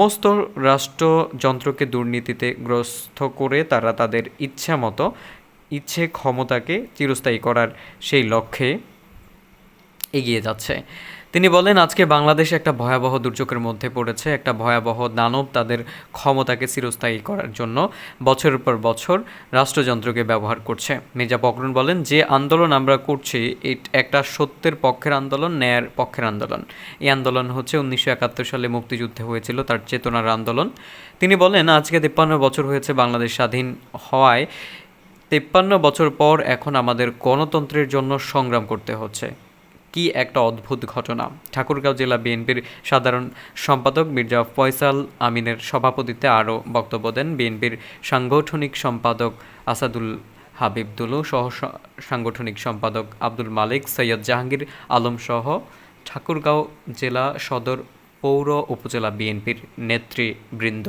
সমস্ত রাষ্ট্রযন্ত্রকে দুর্নীতিতে গ্রস্ত করে তারা তাদের ইচ্ছা মতো, ইচ্ছে ক্ষমতাকে চিরস্থায়ী করার সেই লক্ষ্যে এগিয়ে যাচ্ছে। তিনি বলেন, আজকে বাংলাদেশ একটা ভয়াবহ দুর্যোগের মধ্যে পড়েছে। একটা ভয়াবহ দানব তাদের ক্ষমতাকে চিরস্থায়ী করার জন্য বছরের পর বছর রাষ্ট্রযন্ত্রকে ব্যবহার করছে। মির্জা ফখরুল বলেন, যে আন্দোলন আমরা করছি একটা সত্যের পক্ষের আন্দোলন, ন্যায়ের পক্ষের আন্দোলন। এই আন্দোলন হচ্ছে উনিশশো একাত্তর সালে মুক্তিযুদ্ধে হয়েছিল, তার চেতনার আন্দোলন। তিনি বলেন, আজকে তিপ্পান্ন বছর হয়েছে বাংলাদেশ স্বাধীন হওয়ায়। তেপ্পান্ন বছর পর এখন আমাদের গণতন্ত্রের জন্য সংগ্রাম করতে হচ্ছে। কি একটা অদ্ভুত ঘটনা? ঠাকুরগাঁও জেলা বিএনপির সাধারণ সম্পাদক মির্জা ফয়সাল আমিনের সভাপতিত্বে আরও বক্তব্য দেন বিএনপির সাংগঠনিক সম্পাদক আসাদুল হাবিবদুলু সহ সাংগঠনিক সম্পাদক আব্দুল মালিক, সৈয়দ জাহাঙ্গীর আলম সহ ঠাকুরগাঁও জেলা সদর পৌর উপজেলা বিএনপির নেতৃবৃন্দ।